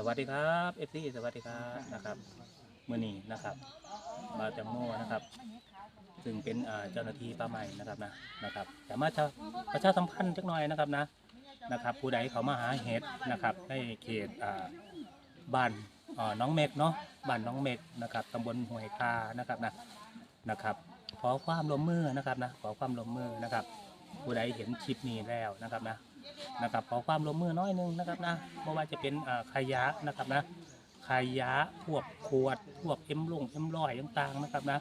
สวัสดีครับเอฟซีสวัสดีครับนะครับมือนี้นะครับบาวจังโม่นะครับ ซึ่งเป็นอ่าเจ้าหน้าที่ป่าไม้นะครับนะนะครับสามารถจะประชาสัมพันธ์จักหน่อยนะครับนะนะครับ ผู้ใดเขามาหาเห็ดนะครับในเขตอ่าบ้านอ่าน้องเม็กเนาะบ้านน้องเม็กนะครับตำบลห้วยคานะครับนะนะครับ ขอความร่วมมือนะครับนะขอความร่วมมือนะครับ ผู้ใดเห็นคลิปนี้แล้วนะครับนะ นะครับขอความร่วมมือน้อยหนึงนะครับนะไม่ว่าจะเป็นขยะนะครับนะขยะพวกขวดพวกเอ็มลงเอ็มลอยต่างๆนะครับนะ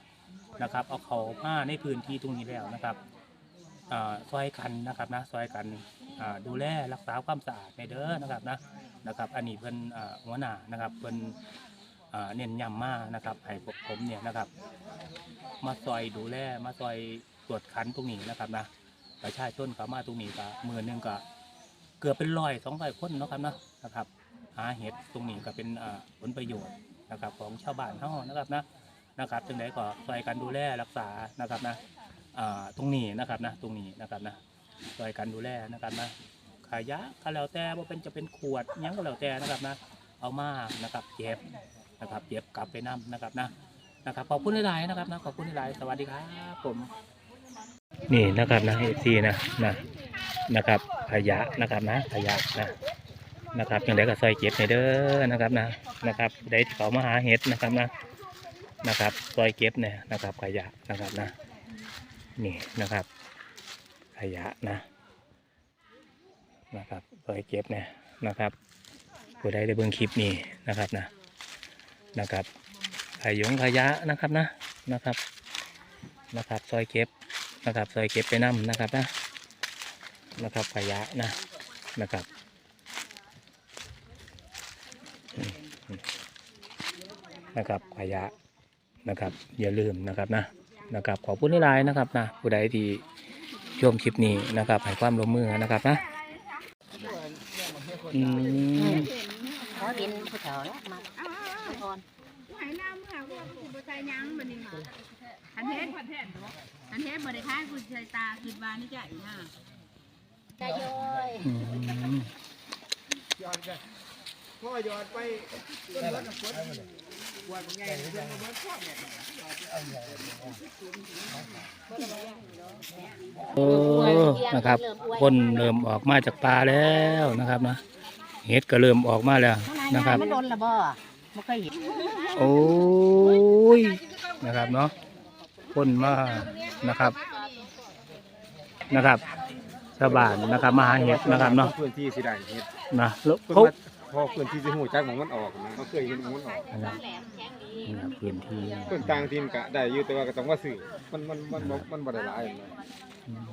นะครับ เอาเขามาในพื้นที่ตรงนี้แล้วนะครับอ่าซอยกันนะครับนะซอยกันอ่าดูแลรักษาความสะอาดในเด้อนะครับนะนะครับ อันนี้เพิ่นอ่าหัวหน้านะครับเพิ่นเน้นย้ำมานะครับให้พวกผมเนี่ยนะครับ มาซอยดูแลมาซอยตรวจคันตรงนี้นะครับนะประชาชนเขามาตรงนี้ก็มือนึงก็ เกือบเป็นร้อยสองร้อยคนเนาะครับเนาะนะครับ หาเห็ดตรงนี้ก็เป็นผลประโยชน์นะครับของชาวบ้านเฮานะครับนะนะครับจึงได้ก็ช่วยกันดูแลรักษานะครับนะอ่าตรงนี้นะครับนะตรงนี้นะครับนะช่วยกันดูแลนะครับนะขายะก็แล้วแต่ว่าเป็นจะเป็นขวดยังก็แล้วแต่นะครับนะเอามานะครับเก็บนะครับเก็บกลับไปนํนะครับนะนะครับขอบคุณหลายๆนะครับนะขอบคุณหลายๆสวัสดีครับผมนี่นะครับนะเอซีนะนะ นะครับขยะนะครับนะขยะนะนะครับอย่างไรก็ซอยเก็บในเด้อนะครับนะนะครับได้ที่เขามาหาเห็ดนะครับนะนะครับซอยเก็บเนี่ยนะครับ ขยะนะครับนะนี่นะครับ ขยะนะนะครับซอยเก็บเนี่ยนะครับผู้ใดได้เบิ่งคลิปนี้นะครับนะนะครับขยงขยะนะครับนะนะครับนะครับซอยเก็บนะครับซอยเก็บไปนํนะครับนะ นะครับขยะนะนะครับนะครับขยะนะครับ อย่าลืมนะครับนะนะครับขอบคุณหลายนะครับนะผู้ใดที่ชมคลิปนี้นะครับให้ความร่วมมือนะครับนะอืมขอดินผู้เฒ่าแล้วมาก่อนไหน้ำค่ะว่าคุณประชายังมันนี่ค่ะอันเฮ็ดอันเฮ็ดบ่ได้ค่ายคุณใส่ตาคิดวานี่จ้ะอีห่า ใจย้อยอืมย้อนกันพ่อย้อนไปต้นรถน้ำฝนวันไงเรื่องมันพ่อเนี่ยโอ้นะครับคนเริ่มออกมาจากป่าแล้วนะครับนะเห็ดก็เริ่มออกมาแล้วนะนะคครัรับบมันโดนละบ่ไม่เคยเห็นโอ้ยนะครับเนาะคนมานะครับนะครับ ชาวบ้านนะครับมาหาเห็ดนะครับเนาะพื้นที่สิได้เฮ็ดนะแล้วเพิ่นเขา ว่าพอพื้นที่สิหูจักหมองมันออกนะเขาเคยเห็นหมองมันออกนะครับ นี่นะพื้นที่เพิ่นต่างทีมกะได้อยู่แต่ว่าก็ต้องว่าซื้อมันมันมันบ่มันบ่ได้หลายนะอืม